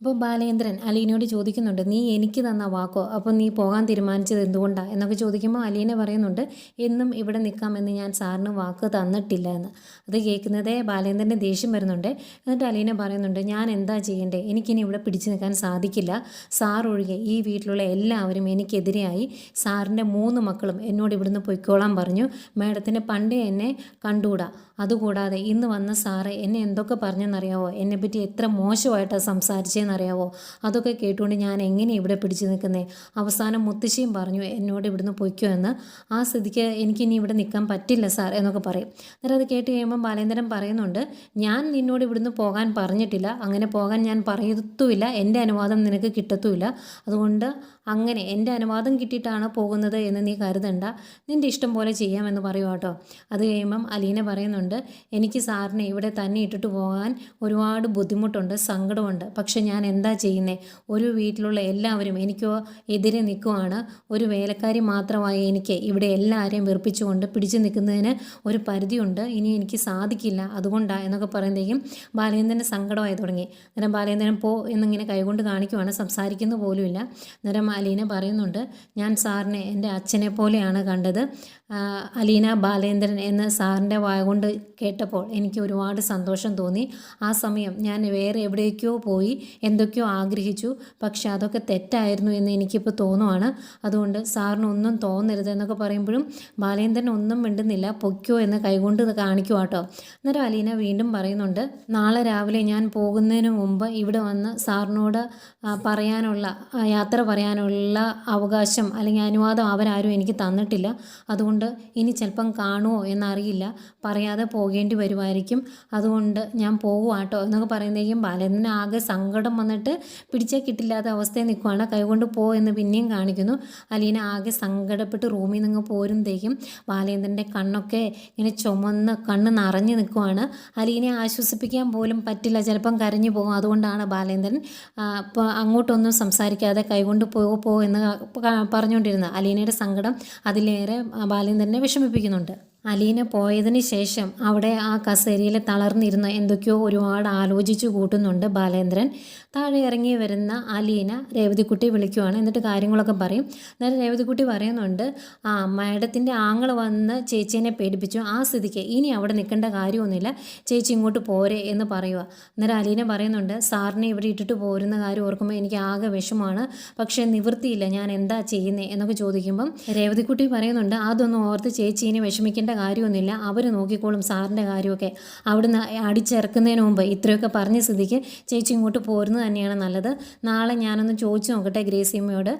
അപ്പോൾ ബാലേന്ദ്രൻ അലീനോട് ചോദിക്കുന്നുണ്ട് നീ എനിക്ക് തന്ന വാക്കോ? അപ്പോൾ നീ പോകാൻ തീരുമാനിച്ചത് എന്തുകൊണ്ടാണ് എന്നൊക്കെ ചോദിക്കുമ്പോൾ അലീന പറയുന്നുണ്ട് എന്നും ഇവിടെ നിൽക്കാമെന്ന് ഞാൻ സാറിന് വാക്ക് തന്നിട്ടില്ല എന്ന്. അത് കേൾക്കുന്നതേ ബാലേന്ദ്രന്റെ ദേഷ്യം വരുന്നുണ്ട്. എന്നിട്ട് അലീന പറയുന്നുണ്ട് ഞാൻ എന്താ ചെയ്യേണ്ടേ? എനിക്കിനി ഇവിടെ പിടിച്ചു നിൽക്കാൻ സാധിക്കില്ല. സാർ ഒഴികെ ഈ വീട്ടിലുള്ള എല്ലാവരും എനിക്കെതിരെയായി സാറിന്റെ മൂന്ന് മക്കളും എന്നോട് ഇവിടുന്ന് പൊയ്ക്കോളാൻ പറഞ്ഞു. മാഡത്തിന് പണ്ടേ എന്നെ കണ്ടുകൂടാ. അതുകൂടാതെ ഇന്ന് വന്ന സാറ് എന്നെ എന്തൊക്കെ പറഞ്ഞെന്നറിയാവോ? എന്നെപ്പറ്റി എത്ര മോശമായിട്ടാണ് സംസാരിച്ചതെന്നറിയാവോ അതൊക്കെ കേട്ടുകൊണ്ട് ഞാൻ എങ്ങനെ ഇവിടെ പിടിച്ചു നിൽക്കുന്നേ? അവസാനം മുത്തശ്ശിയും പറഞ്ഞു എന്നോട് ഇവിടുന്ന് പൊയ്ക്കോ എന്ന്. ആ സ്ഥിതിക്ക് എനിക്കിനി ഇവിടെ നിൽക്കാൻ പറ്റില്ല സാർ എന്നൊക്കെ പറയും. അന്നേരം അത് കേട്ട് കഴിയുമ്പോൾ ബാലേന്ദ്രൻ പറയുന്നുണ്ട് ഞാൻ നിന്നോട് ഇവിടുന്ന് പോകാൻ പറഞ്ഞിട്ടില്ല. അങ്ങനെ പോകാൻ ഞാൻ പറയത്തുമില്ല. എന്റെ അനുവാദം നിനക്ക് കിട്ടത്തുമില്ല. അതുകൊണ്ട് അങ്ങനെ എന്റെ അനുവാദം കിട്ടിയിട്ടാണ് പോകുന്നത് എന്ന് നീ കരുതണ്ട. നിന്റെ ഇഷ്ടം പോലെ ചെയ്യാമെന്ന് പറയും കേട്ടോ. അത് കഴിയുമ്പം അലീന പറയുന്നുണ്ട് എനിക്ക് സാറിനെ ഇവിടെ തന്നെ ഇട്ടിട്ട് പോകാൻ ഒരുപാട് ബുദ്ധിമുട്ടുണ്ട് സങ്കടമുണ്ട്. പക്ഷെ ഞാൻ എന്താ ചെയ്യുന്നത് ഒരു വീട്ടിലുള്ള എല്ലാവരും എനിക്കോ എതിരെ നിൽക്കുവാണ്. ഒരു വേലക്കാരി മാത്രമായി എനിക്ക് ഇവിടെ എല്ലാവരെയും വെറുപ്പിച്ചുകൊണ്ട് പിടിച്ചു നിൽക്കുന്നതിന് ഒരു പരിധിയുണ്ട്. ഇനി എനിക്ക് സാധിക്കില്ല. അതുകൊണ്ടാണ് എന്നൊക്കെ പറയുന്നതേക്കും ബാലേന്ദ്രന്റെ സങ്കടമായി തുടങ്ങി. അന്നേരം ബാലേന്ദ്രൻ പോ എന്നിങ്ങനെ കൈകൊണ്ട് കാണിക്കുവാണ്. സംസാരിക്കുന്ന പോലുമില്ല. അന്നേരം അലീന പറയുന്നുണ്ട് ഞാൻ സാറിനെ എന്റെ അച്ഛനെ പോലെയാണ് കണ്ടത്. അലീന ബാലേന്ദ്രൻ എന്ന് സാറിന്റെ വായ കൊണ്ട് കേട്ടപ്പോൾ എനിക്ക് ഒരുപാട് സന്തോഷം തോന്നി. ആ സമയം ഞാൻ വേറെ എവിടേക്കോ പോയി എന്തൊക്കെയോ ആഗ്രഹിച്ചു. പക്ഷെ അതൊക്കെ തെറ്റായിരുന്നു എന്ന് എനിക്കിപ്പോൾ തോന്നുവാണ്. അതുകൊണ്ട് സാറിന് ഒന്നും തോന്നരുത് എന്നൊക്കെ പറയുമ്പോഴും ബാലേന്ദ്രൻ ഒന്നും മിണ്ടുന്നില്ല. പൊയ്ക്കോ എന്ന് കൈകൊണ്ട് കാണിക്കുക കേട്ടോ അന്നേരം അലീന വീണ്ടും പറയുന്നുണ്ട് നാളെ രാവിലെ ഞാൻ പോകുന്നതിന് മുമ്പ് ഇവിടെ വന്ന് സാറിനോട് പറയാനുള്ള യാത്ര പറയാനുള്ള അവകാശം അല്ലെങ്കിൽ അനുവാദം അവരാരും എനിക്ക് തന്നിട്ടില്ല. അതുകൊണ്ട് ഇനി ചിലപ്പം കാണുമോ എന്നറിയില്ല. പറയാതെ പോകേണ്ടി വരുമായിരിക്കും. അതുകൊണ്ട് ഞാൻ പോകുവാട്ടോ എന്നൊക്കെ പറയുന്നേക്കും ബാലേന്ദ്രന് ആകെ സങ്കടം വന്നിട്ട് പിടിച്ചേ കിട്ടില്ലാത്ത അവസ്ഥയിൽ നിൽക്കുവാണ്. കൈകൊണ്ട് പോ എന്ന് പിന്നെയും കാണിക്കുന്നു. അലീന ആകെ സങ്കടപ്പെട്ട് റൂമിൽ നിന്ന് പോരുമ്പോഴേക്കും ബാലേന്ദ്രന്റെ കണ്ണൊക്കെ ഇങ്ങനെ ചുമന്ന് കണ്ണ് നിറഞ്ഞു നിൽക്കുവാണ്. അലീനെ ആശ്വസിപ്പിക്കാൻ പോലും പറ്റില്ല. ചിലപ്പം കരഞ്ഞു പോകും. അതുകൊണ്ടാണ് ബാലേന്ദ്രൻ അപ്പോൾ അങ്ങോട്ടൊന്നും സംസാരിക്കാതെ കൈകൊണ്ട് പോ പോ എന്ന് പറഞ്ഞുകൊണ്ടിരുന്ന അലീനയുടെ സങ്കടം അതിലേറെ ബാലൻ തന്നെ വിഷമിപ്പിക്കുന്നുണ്ട്. അലീന പോയതിന് ശേഷം അവിടെ ആ കസേരയിൽ തളർന്നിരുന്ന് എന്തൊക്കെയോ ഒരുപാട് ആലോചിച്ചു കൂട്ടുന്നുണ്ട് ബാലേന്ദ്രൻ. താഴെ ഇറങ്ങി വരുന്ന അലീന രേവതിക്കുട്ടി വിളിക്കുവാണ്. എന്നിട്ട് കാര്യങ്ങളൊക്കെ പറയും. അന്നേരം രേവതിക്കുട്ടി പറയുന്നുണ്ട് ആ മാഡത്തിന്റെ ആങ്ങൾ വന്ന് ചേച്ചീനെ പേടിപ്പിച്ചു. ആ സ്ഥിതിക്ക് ഇനി അവിടെ നിൽക്കേണ്ട കാര്യമൊന്നുമില്ല. ചേച്ചി ഇങ്ങോട്ട് പോരെ എന്ന് പറയുക അന്നേരം അലീന പറയുന്നുണ്ട് സാറിനെ ഇവിടെ ഇട്ടിട്ട് പോരുന്ന കാര്യം ഓർക്കുമ്പോൾ എനിക്ക് ആകെ വിഷമാണ് പക്ഷേ നിവൃത്തിയില്ല. ഞാൻ എന്താ ചെയ്യുന്നത് എന്നൊക്കെ ചോദിക്കുമ്പം രേവതിക്കുട്ടി പറയുന്നുണ്ട് അതൊന്നും ഓർത്ത് ചേച്ചീനെ ഇനി വിഷമിക്കേണ്ട കാര്യമൊന്നുമില്ല. അവർ നോക്കിക്കോളും സാറിന്റെ കാര്യമൊക്കെ. അവിടുന്ന് അടിച്ചിറക്കുന്നതിന് മുമ്പ് ഇത്രയൊക്കെ പറഞ്ഞ സ്ഥിതിക്ക് ചേച്ചി ഇങ്ങോട്ട് പോരുന്നത് തന്നെയാണ് നല്ലത്. നാളെ ഞാനൊന്ന് ചോദിച്ചു നോക്കട്ടെ ഗ്രേസിയമ്മയോട്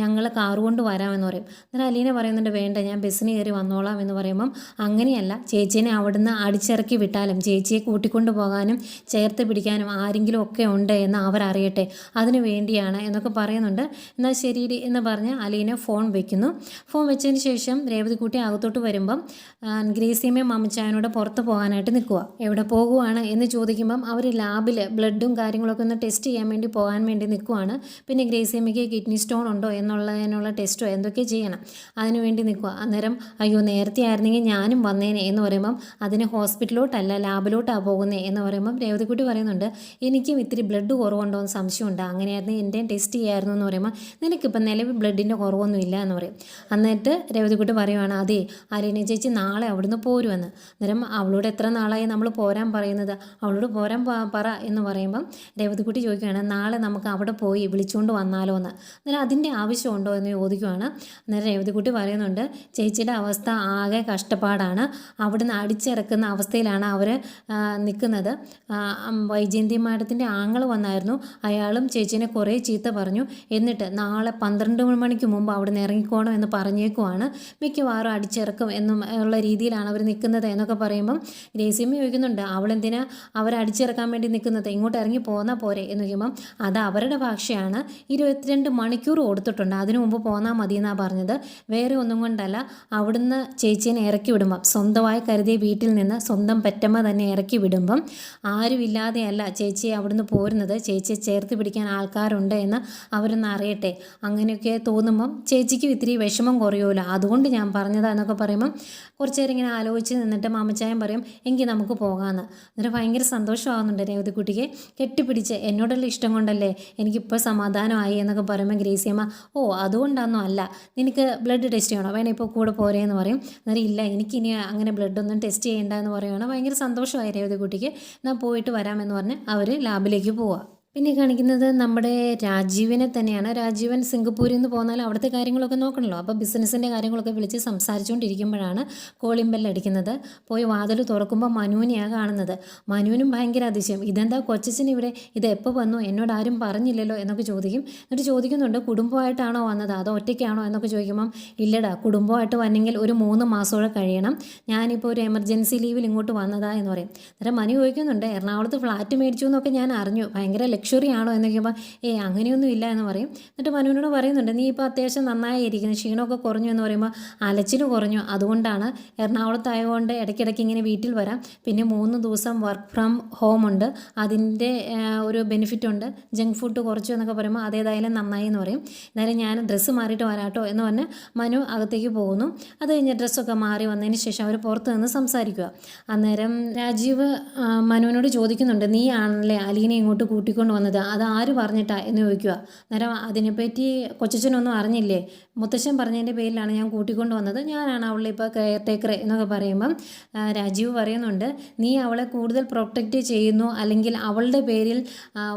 ഞങ്ങൾ കാറ് കൊണ്ട് വരാമെന്ന് പറയും. എന്നിട്ട് അലീന പറയുന്നുണ്ട് വേണ്ട ഞാൻ ബസ്സിന് കയറി വന്നോളാം എന്ന് പറയുമ്പം അങ്ങനെയല്ല. ചേച്ചീനെ അവിടുന്ന് അടിച്ചിറക്കി വിട്ടാലും ചേച്ചിയെ കൂട്ടിക്കൊണ്ട് പോകാനും ചേർത്ത് പിടിക്കാനും ആരെങ്കിലും ഒക്കെ ഉണ്ട് എന്ന് അവരറിയട്ടെ. അതിനു വേണ്ടിയാണ് എന്നൊക്കെ പറയുന്നുണ്ട്. എന്നാൽ ശരി എന്ന് പറഞ്ഞ് അലീന ഫോൺ വെക്കുന്നു. ഫോൺ വെച്ചതിന് ശേഷം രേവതിക്കുട്ടി അകത്തോട്ട് വരുമ്പം ആ, ഗ്രേസിയമ്മയും മമ്മച്ചായനോട് പുറത്ത് പോകാനായിട്ട് നിൽക്കുക. എവിടെ പോകുവാണ് എന്ന് ചോദിക്കുമ്പം അവർ ലാബിൽ ബ്ലഡും കാര്യങ്ങളൊക്കെ ഒന്ന് ടെസ്റ്റ് ചെയ്യാൻ വേണ്ടി പോകാൻ വേണ്ടി നിൽക്കുവാണ്. പിന്നെ ഗ്രേസിയമ്മയ്ക്ക് കിഡ്നി സ്റ്റോൺ ഉണ്ടോ എന്നുള്ളതിനുള്ള ടെസ്റ്റോ എന്തൊക്കെ ചെയ്യണം അതിനുവേണ്ടി നിൽക്കുക. അന്നേരം അയ്യോ നേരത്തെ ആയിരുന്നെങ്കിൽ ഞാനും വന്നേനെ എന്ന് പറയുമ്പം അതിന് ഹോസ്പിറ്റലിലോട്ടല്ല ലാബിലോട്ടാണ് പോകുന്നത് എന്ന് പറയുമ്പം രേവതിക്കുട്ടി പറയുന്നുണ്ട് എനിക്കും ഇത്തിരി ബ്ലഡ് കുറവുണ്ടോ എന്ന് സംശയമുണ്ട്. അങ്ങനെയായിരുന്നു എന്റെ ടെസ്റ്റ് ചെയ്യായിരുന്നു എന്ന് പറയുമ്പോൾ നിനക്കിപ്പം നിലവിൽ ബ്ലഡിന്റെ കുറവൊന്നും ഇല്ല എന്ന് പറയും. എന്നിട്ട് രേവതിക്കുട്ടി പറയുവാണ് അതെ അലീന ചേച്ചി നാളെ അവിടുന്ന് പോരുമെന്ന് അന്നേരം അവളോട് എത്ര നാളായി നമ്മൾ പോരാൻ പറയുന്നത്? അവളോട് പോരാൻ പറ എന്ന് പറയുമ്പം രേവതിക്കുട്ടി ചോദിക്കുകയാണ് നാളെ നമുക്ക് അവിടെ പോയി വിളിച്ചുകൊണ്ട് വന്നാലോ എന്ന് അന്നേരം അതിന്റെ ആവശ്യമുണ്ടോ എന്ന് ചോദിക്കുവാണ്. അന്നേരം രേവതിക്കുട്ടി പറയുന്നുണ്ട് ചേച്ചിയുടെ അവസ്ഥ ആകെ കഷ്ടപ്പാടാണ്. അവിടുന്ന് അടിച്ചിറക്കുന്ന അവസ്ഥയിലാണ് അവർ നിൽക്കുന്നത്. വൈജയന്തി മാഡത്തിന്റെ ആങ്ങൾ വന്നായിരുന്നു. അയാളും ചേച്ചീനെ കുറേ ചീത്ത പറഞ്ഞു. എന്നിട്ട് നാളെ പന്ത്രണ്ട് മണിക്ക് മുമ്പ് അവിടുന്ന് ഇറങ്ങിക്കോണം എന്ന് പറഞ്ഞേക്കുവാണ്. മിക്കവാറും അടിച്ചിറക്കും എന്നും ഉള്ള രീതിയിലാണ് അവർ നിൽക്കുന്നത് എന്നൊക്കെ പറയുമ്പം ഗ്രേസിയമ്മ ചോദിക്കുന്നുണ്ട് അവളെന്തിനാ അവരെ അടിച്ചിറക്കാൻ വേണ്ടി നിൽക്കുന്നത്? ഇങ്ങോട്ട് ഇറങ്ങി പോന്നാൽ പോരെ? എന്ന് ചോദിക്കുമ്പം അത് അവരുടെ ഭാഷയാണ്. ഇരുപത്തിരണ്ട് മണിക്കൂർ കൊടുത്തിട്ടുണ്ട്. അതിനു മുമ്പ് പോന്നാൽ മതി എന്നാണ് പറഞ്ഞത്. വേറെ ഒന്നും കൊണ്ടല്ല. അവിടുന്ന് ചേച്ചീനെ ഇറക്കി വിടുമ്പം സ്വന്തമായി കരുതിയ വീട്ടിൽ നിന്ന് സ്വന്തം പെറ്റമ്മ തന്നെ ഇറക്കി വിടുമ്പം ആരുമില്ലാതെയല്ല ചേച്ചിയെ അവിടുന്ന് പോരുന്നത്. ചേച്ചിയെ ചേർത്ത് പിടിക്കാൻ ആൾക്കാരുണ്ട് എന്ന് അവരൊന്ന് അറിയട്ടെ. അങ്ങനെയൊക്കെ തോന്നുമ്പം ചേച്ചിക്കും ഇത്തിരി വിഷമം കുറയുമല്ലോ അതുകൊണ്ട് ഞാൻ പറഞ്ഞതാ എന്നൊക്കെ പറയുമ്പം കുറച്ച് നേരം ഇങ്ങനെ ആലോചിച്ച് നിന്നിട്ട് മാമച്ചായൻ പറയും എങ്കിൽ നമുക്ക് പോകാമെന്ന് എന്നിട്ട് ഭയങ്കര സന്തോഷമാകുന്നുണ്ട് രേവതിക്കുട്ടിക്ക്. കെട്ടിപ്പിടിച്ച് എന്നോടുള്ള ഇഷ്ടം കൊണ്ടല്ലേ എനിക്കിപ്പോൾ സമാധാനമായി? എന്നൊക്കെ പറയുമ്പോൾ ഗ്രേസിയമ്മ ഓ അതുകൊണ്ടാണെന്നോ അല്ല. നിനക്ക് ബ്ലഡ് ടെസ്റ്റ് ചെയ്യണോ? വേണേ ഇപ്പോൾ കൂടെ പോരേ എന്ന് പറയും. അന്നേരം ഇല്ല എനിക്കിനി അങ്ങനെ ബ്ലഡ് ഒന്നും ടെസ്റ്റ് ചെയ്യേണ്ട എന്ന് പറയുകയാണ് ഭയങ്കര സന്തോഷമായി രേവതിക്കുട്ടിക്ക്. എന്നാൽ പോയിട്ട് വരാമെന്ന് പറഞ്ഞ് അവർ ലാബിലേക്ക് പോവുക പിന്നെ കാണിക്കുന്നത് നമ്മുടെ രാജീവിനെ തന്നെയാണ്. രാജീവൻ സിംഗപ്പൂരിൽ നിന്ന് പോന്നാൽ അവിടുത്തെ കാര്യങ്ങളൊക്കെ നോക്കണല്ലോ. അപ്പോൾ ബിസിനസ്സിന്റെ കാര്യങ്ങളൊക്കെ വിളിച്ച് സംസാരിച്ചുകൊണ്ടിരിക്കുമ്പോഴാണ് കോളിംഗ് ബെല്ല് അടിക്കുന്നത്. പോയി വാതിൽ തുറക്കുമ്പോൾ മനുവിനെയാണ് കാണുന്നത്. മനുവിനും ഭയങ്കര അതിശയം. ഇതെന്താ കൊച്ചച്ഛൻ ഇവിടെ? ഇത് എപ്പോൾ വന്നു? എന്നോട് ആരും പറഞ്ഞില്ലല്ലോ എന്നൊക്കെ ചോദിക്കും. എന്നിട്ട് ചോദിക്കുന്നുണ്ട് കുടുംബമായിട്ടാണോ വന്നത്? അതോ ഒറ്റയ്ക്കാണോ എന്നൊക്കെ ചോദിക്കുമ്പം ഇല്ലടാ കുടുംബമായിട്ട് വന്നെങ്കിൽ ഒരു മൂന്ന് മാസത്തോടെ കഴിയണം. ഞാനിപ്പോൾ ഒരു എമർജൻസി ലീവിൽ ഇങ്ങോട്ട് വന്നതാ എന്ന് പറയും. അന്നേരം മനു ചോദിക്കുന്നുണ്ട് എറണാകുളത്ത് ഫ്ലാറ്റ് മേടിച്ചു എന്നൊക്കെ ഞാൻ അറിഞ്ഞു. ഭയങ്കര ലക്ഷറി ആണോ എന്നൊക്കെ ചോദിക്കുമ്പോൾ ഏ അങ്ങനെയൊന്നും ഇല്ല എന്ന് പറയും. എന്നിട്ട് മനുവിനോട് പറയുന്നുണ്ട് നീ ഇപ്പോൾ അത്യാവശ്യം നന്നായി ഇരിക്കുന്നു ക്ഷീണമൊക്കെ കുറഞ്ഞു എന്ന് പറയുമ്പോൾ അലച്ചിൽ കുറഞ്ഞു. അതുകൊണ്ടാണ് എറണാകുളത്തായതുകൊണ്ട് ഇടയ്ക്കിടയ്ക്ക് ഇങ്ങനെ വീട്ടിൽ വരാം. പിന്നെ മൂന്ന് ദിവസം വർക്ക് ഫ്രം ഹോം ഉണ്ട്. അതിന്റെ ഒരു ബെനിഫിറ്റ് ഉണ്ട്. ജങ്ക് ഫുഡ് കുറച്ചു എന്നൊക്കെ പറയുമ്പോൾ അതേതായാലും നന്നായി എന്ന് പറയും. എന്നാലും ഞാൻ ഡ്രസ്സ് മാറിയിട്ട് വരാട്ടോ എന്ന് പറഞ്ഞ് മനു അകത്തേക്ക് പോകുന്നു. അത് കഴിഞ്ഞ് ഡ്രസ്സൊക്കെ മാറി വന്നതിന് ശേഷം അവർ പുറത്ത് നിന്ന് സംസാരിക്കുക. അന്നേരം രാജീവ് മനുവിനോട് ചോദിക്കുന്നുണ്ട് നീ ആണല്ലേ അലീനെ ഇങ്ങോട്ട് കൂട്ടിക്കൊണ്ട് വന്നത്? അത് ആര് പറഞ്ഞിട്ടാ എന്ന് ചോദിക്കുക. അന്നേരം അതിനെപ്പറ്റി കൊച്ചച്ഛനൊന്നും അറിഞ്ഞില്ലേ? മുത്തശ്ശൻ പറഞ്ഞതിന്റെ പേരിലാണ് ഞാൻ കൂട്ടിക്കൊണ്ട് വന്നത്. ഞാനാണ് അവളെ ഇപ്പോൾ കെയർ ടേക്കർ എന്നൊക്കെ പറയുമ്പം രാജീവ് പറയുന്നുണ്ട് നീ അവളെ കൂടുതൽ പ്രൊട്ടക്റ്റ് ചെയ്യുന്നു അല്ലെങ്കിൽ അവളുടെ പേരിൽ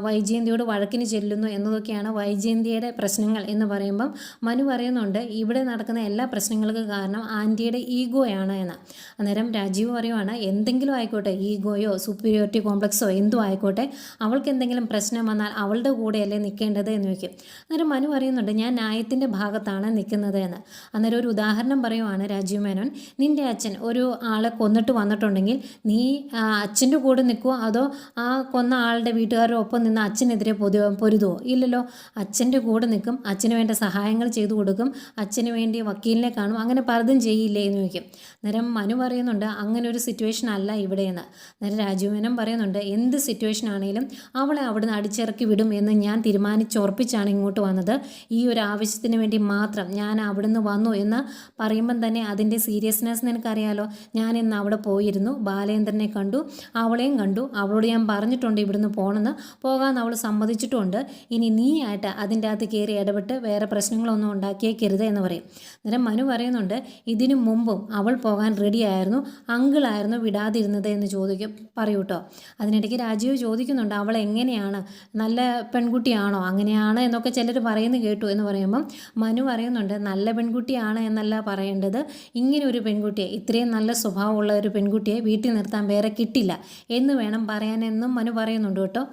വൈജയന്തിയോട് വഴക്കിന് ചെല്ലുന്നു എന്നതൊക്കെയാണ് വൈജയന്തിയുടെ പ്രശ്നങ്ങൾ എന്ന് പറയുമ്പം മനു പറയുന്നുണ്ട്. ഇവിടെ നടക്കുന്ന എല്ലാ പ്രശ്നങ്ങൾക്കും കാരണം ആന്റിയുടെ ഈഗോയാണ് എന്ന്. അന്നേരം രാജീവ് പറയുവാണ് എന്തെങ്കിലും ആയിക്കോട്ടെ ഈഗോയോ സുപ്പീരിയോറിറ്റി കോംപ്ലക്സോ എന്തോ ആയിക്കോട്ടെ അവൾക്ക് എന്തെങ്കിലും പ്രശ്നം വന്നാൽ അവളുടെ കൂടെയല്ലേ നിൽക്കേണ്ടത് എന്ന് ചോദിക്കും. അന്നേരം മനു പറയുന്നുണ്ട് ഞാൻ ന്യായത്തിന്റെ ഭാഗത്താണ് നിൽക്കുന്നത് എന്ന്. അന്നേരം ഒരു ഉദാഹരണം പറയുവാണ് രാജീവ് മേനോൻ. നിന്റെ അച്ഛൻ ഒരു ആളെ കൊന്നിട്ട് വന്നിട്ടുണ്ടെങ്കിൽ നീ അച്ഛന്റെ കൂടെ നിൽക്കുമോ അതോ ആ കൊന്ന ആളുടെ വീട്ടുകാരുടെ ഒപ്പം നിന്ന് അച്ഛനെതിരെ പൊതു പൊരുതുമോ ഇല്ലല്ലോ. അച്ഛന്റെ കൂടെ നിൽക്കും. അച്ഛന് വേണ്ട സഹായങ്ങൾ ചെയ്തു കൊടുക്കും. അച്ഛന് വേണ്ടി വക്കീലിനെ കാണും. അങ്ങനെ പലതും ചെയ്യില്ലേ എന്ന് ചോദിക്കും. അന്നേരം മനു പറയുന്നുണ്ട് അങ്ങനെ ഒരു സിറ്റുവേഷൻ അല്ല ഇവിടെയെന്ന് അന്നേരം രാജീവനം പറയുന്നുണ്ട് എന്ത് സിറ്റുവേഷൻ ആണെങ്കിലും അവളെ അവിടുന്ന് അടിച്ചിറക്കി വിടും എന്ന് ഞാൻ തീരുമാനിച്ചുറപ്പിച്ചാണ് ഇങ്ങോട്ട് വന്നത്. ഈ ഒരു ആവശ്യത്തിന് വേണ്ടി മാത്രം ഞാൻ അവിടുന്ന് വന്നു എന്ന് പറയുമ്പം തന്നെ അതിന്റെ സീരിയസ്നെസ് നിനക്കറിയാലോ? ഞാൻ ഇന്ന് അവിടെ പോയിരുന്നു. ബാലേന്ദ്രനെ കണ്ടു. അവളെയും കണ്ടു. അവളോട് ഞാൻ പറഞ്ഞിട്ടുണ്ട് ഇവിടുന്ന് പോകണമെന്ന് പോകാമെന്ന് അവൾ സമ്മതിച്ചിട്ടുണ്ട്. ഇനി നീ ആയിട്ട് അതിന്റെ അകത്ത് കയറി ഇടപെട്ട് വേറെ പ്രശ്നങ്ങളൊന്നും ഉണ്ടാക്കിയേക്കരുത് എന്ന് പറയും. അന്നേരം മനു പറയുന്നുണ്ട് ഇതിനു മുമ്പും അവൾ പോകാൻ റെഡിയായിരുന്നു അങ്കിളായിരുന്നു വിടാതിരുന്നത് എന്ന് ചോദിക്കും. പറയൂട്ടോ? അതിനിടയ്ക്ക് രാജീവ് ചോദിക്കുന്നുണ്ട് അവൾ എങ്ങനെയാണ് നല്ല പെൺകുട്ടിയാണോ? അങ്ങനെയാണ് എന്നൊക്കെ ചിലർ പറയുന്നത് കേട്ടു എന്ന് പറയുമ്പം മനു പറയുന്നുണ്ട് നല്ല പെൺകുട്ടിയാണ് എന്നല്ല പറയേണ്ടത്. ഇങ്ങനെ ഒരു പെൺകുട്ടിയെ ഇത്രയും നല്ല സ്വഭാവമുള്ള ഒരു പെൺകുട്ടിയെ വീട്ടിൽ നിർത്താൻ വേറെ കിട്ടില്ല എന്ന് വേണം പറയാനെന്നും മനു പറയുന്നുണ്ട് കേട്ടോ.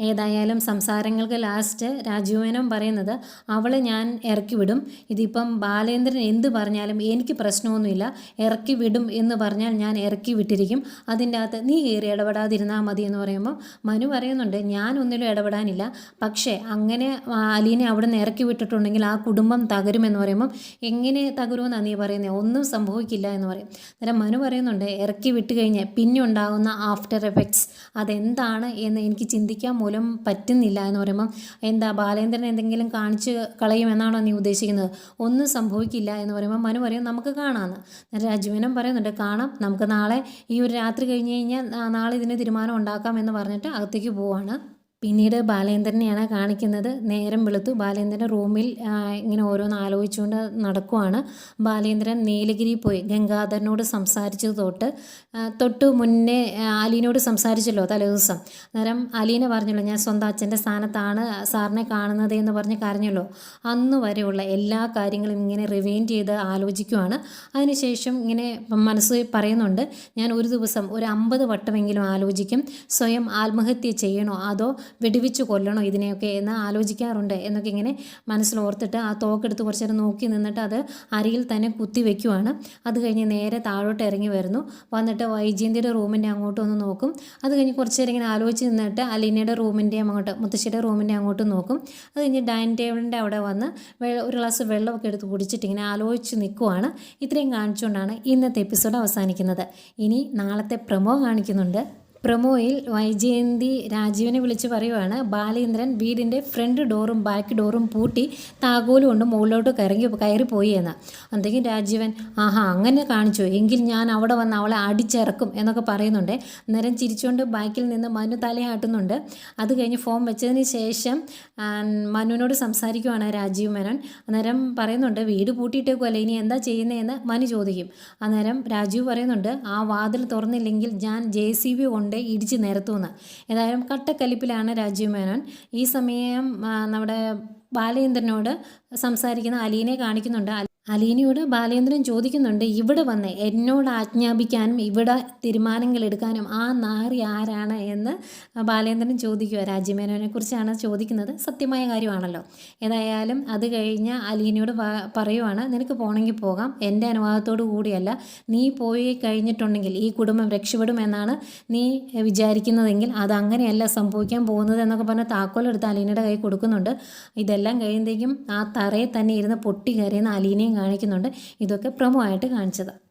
ഏതായാലും സംസാരങ്ങൾക്ക് ലാസ്റ്റ് രാജീവനും പറയുന്നത് അവളെ ഞാൻ ഇറക്കി വിടും. ഇതിപ്പം ബാലേന്ദ്രൻ എന്ത് പറഞ്ഞാലും എനിക്ക് പ്രശ്നമൊന്നുമില്ല. ഇറക്കി വിടും എന്ന് പറഞ്ഞാൽ ഞാൻ ഇറക്കി വിട്ടിരിക്കും. അതിന്റെ അകത്ത് നീ കയറി ഇടപെടാതിരുന്നാൽ മതി എന്ന് പറയുമ്പോൾ മനു പറയുന്നുണ്ട് ഞാൻ ഒന്നിലും ഇടപെടാനില്ല. പക്ഷേ അങ്ങനെ അലീനെ അവിടെ നിന്ന് ഇറക്കി വിട്ടിട്ടുണ്ടെങ്കിൽ ആ കുടുംബം തകരുമെന്ന് പറയുമ്പം എങ്ങനെ തകരുമെന്നാണ് നീ പറയുന്നത് ഒന്നും സംഭവിക്കില്ല എന്ന് പറയും. അന്നേരം മനു പറയുന്നുണ്ട് ഇറക്കി വിട്ട് കഴിഞ്ഞാൽ പിന്നെ ഉണ്ടാകുന്ന ആഫ്റ്റർ എഫക്ട്സ് അതെന്താണ് എന്ന് എനിക്ക് ചിന്തിക്കാൻ മൂലം പറ്റുന്നില്ല എന്ന് പറയുമ്പം എന്താ ബാലേന്ദ്രൻ എന്തെങ്കിലും കാണിച്ച് കളയുമെന്നാണോ നീ ഉദ്ദേശിക്കുന്നത്? ഒന്നും സംഭവിക്കില്ല എന്ന് പറയുമ്പോൾ മനു പറയും നമുക്ക് കാണാമെന്ന് രാജുവിനും പറയുന്നുണ്ട് കാണാം നമുക്ക് നാളെ ഈ ഒരു രാത്രി കഴിഞ്ഞ് കഴിഞ്ഞാൽ നാളെ ഇതിന് തീരുമാനം ഉണ്ടാക്കാം എന്ന് പറഞ്ഞിട്ട് അകത്തേക്ക് പോവാണ്. പിന്നീട് ബാലേന്ദ്രനെയാണ് കാണിക്കുന്നത്. നേരം വെളുത്തു ബാലേന്ദ്രൻ റൂമിൽ ഇങ്ങനെ ഓരോന്ന് ആലോചിച്ചുകൊണ്ട് നടക്കുവാണ്. ബാലേന്ദ്രൻ നീലഗിരി പോയി. ഗംഗാധരനോട് സംസാരിച്ചത് തൊട്ട് തൊട്ട് മുന്നേ അലീനോട് സംസാരിച്ചല്ലോ തലേ ദിവസം അന്നേരം അലീന പറഞ്ഞല്ലോ ഞാൻ സ്വന്തം അച്ഛന്റെ സ്ഥാനത്താണ് സാറിനെ കാണുന്നത് എന്ന് പറഞ്ഞ് കരഞ്ഞല്ലോ. അന്ന് വരെയുള്ള എല്ലാ കാര്യങ്ങളും ഇങ്ങനെ റിവൈൻഡ് ചെയ്ത് ആലോചിക്കുവാണ്. അതിനുശേഷം ഇങ്ങനെ മനസ്സ് പറയുന്നുണ്ട് ഞാൻ ഒരു ദിവസം ഒരു അമ്പത് വട്ടമെങ്കിലും ആലോചിക്കും. സ്വയം ആത്മഹത്യ ചെയ്യണോ? അതോ വെടിവെച്ച് കൊല്ലണോ ഇതിനെയൊക്കെ എന്ന് ആലോചിക്കാറുണ്ട് എന്നൊക്കെ ഇങ്ങനെ മനസ്സിലോർത്തിട്ട് ആ തോക്കെടുത്ത് കുറച്ച് നേരം നോക്കി നിന്നിട്ട് അത് അരിയിൽ തന്നെ കുത്തി വെക്കുവാണ്. അത് കഴിഞ്ഞ് നേരെ താഴോട്ട് ഇറങ്ങി വരുന്നു. വന്നിട്ട് വൈജയന്തിയുടെ റൂമിന്റെ അങ്ങോട്ട് ഒന്ന് നോക്കും. അത് കഴിഞ്ഞ് കുറച്ച് നേരം ഇങ്ങനെ ആലോചിച്ച് നിന്നിട്ട് അലീനയുടെ റൂമിന്റെ അങ്ങോട്ട് മുത്തശ്ശിയുടെ റൂമിന്റെ അങ്ങോട്ട് നോക്കും. അത് കഴിഞ്ഞ് ഡൈനിങ് ടേബിളിന്റെ അവിടെ വന്ന് ഒരു ഗ്ലാസ് വെള്ളമൊക്കെ എടുത്ത് കുടിച്ചിട്ട് ഇങ്ങനെ ആലോചിച്ച് നിൽക്കുവാണ്. ഇത്രയും കാണിച്ചുകൊണ്ടാണ് ഇന്നത്തെ എപ്പിസോഡ് അവസാനിക്കുന്നത്. ഇനി നാളത്തെ പ്രമോ കാണിക്കുന്നുണ്ട്. പ്രൊമോയിൽ വൈജയന്തി രാജീവിനെ വിളിച്ച് പറയുവാണ് ബാലേന്ദ്രൻ വീടിന്റെ ഫ്രണ്ട് ഡോറും ബാക്ക് ഡോറും പൂട്ടി താക്കോലും കൊണ്ട് മുകളിലോട്ട് കയറി കയറിപ്പോയി എന്ന്. എന്തെങ്കിലും രാജീവൻ ആഹാ അങ്ങനെ കാണിച്ചു. എങ്കിൽ ഞാൻ അവിടെ വന്ന് അവളെ അടിച്ചിറക്കും എന്നൊക്കെ പറയുന്നുണ്ട്. അന്നേരം ചിരിച്ചുകൊണ്ട് ബാക്കിൽ നിന്ന് മനു തലയാട്ടുന്നുണ്ട്. അത് കഴിഞ്ഞ് ഫോം വെച്ചതിന് ശേഷം മനുവിനോട് സംസാരിക്കുവാണ് രാജീവ് മേനോൻ. അന്നേരം പറയുന്നുണ്ട് വീട് പൂട്ടിയിട്ടേക്കുമല്ലേ ഇനി എന്താ ചെയ്യുന്നതെന്ന് മനു ചോദിക്കും. അന്നേരം രാജീവ് പറയുന്നുണ്ട് ആ വാതിൽ തുറന്നില്ലെങ്കിൽ ഞാൻ ജെ സി ബി കൊണ്ട് ഇടിച്ച് നിരത്തുമെന്ന് ഏതായാലും കട്ടക്കലിപ്പിലാണ് രാജീവ് മേനോൻ. ഈ സമയം നമ്മുടെ ബാലചന്ദ്രനോട് സംസാരിക്കുന്ന അലീനെ കാണിക്കുന്നുണ്ട്. അലീനയോട് ബാലേന്ദ്രൻ ചോദിക്കുന്നുണ്ട് ഇവിടെ വന്ന് എന്നോട് ആജ്ഞാപിക്കാനും ഇവിടെ തീരുമാനങ്ങൾ എടുക്കാനും ആ നാറി ആരാണ്? എന്ന് ബാലേന്ദ്രൻ ചോദിക്കുക. രാജ്യമേനോനെ കുറിച്ചാണ് ചോദിക്കുന്നത്. സത്യമായ കാര്യമാണല്ലോ. ഏതായാലും അത് കഴിഞ്ഞ് അലീനയോട് പറയുവാണ് നിനക്ക് പോകണമെങ്കിൽ പോകാം. എന്റെ അനുവാദത്തോടു കൂടിയല്ല. നീ പോയി കഴിഞ്ഞിട്ടുണ്ടെങ്കിൽ ഈ കുടുംബം രക്ഷപ്പെടുമെന്നാണ് നീ വിചാരിക്കുന്നതെങ്കിൽ അത് അങ്ങനെയല്ല സംഭവിക്കാൻ പോകുന്നത് എന്നൊക്കെ പറഞ്ഞ് താക്കോലെടുത്ത് അലീനയുടെ കൈ കൊടുക്കുന്നുണ്ട്. ഇതെല്ലാം കഴിയുമ്പോഴേക്കും ആ തറയിൽ തന്നെ ഇരുന്ന് പൊട്ടി കയറിയെന്ന് അലീനയും കാണിക്കുന്നുണ്ട്. ഇതൊക്കെ പ്രൊമോ ആയിട്ട് കാണിച്ചതാണ്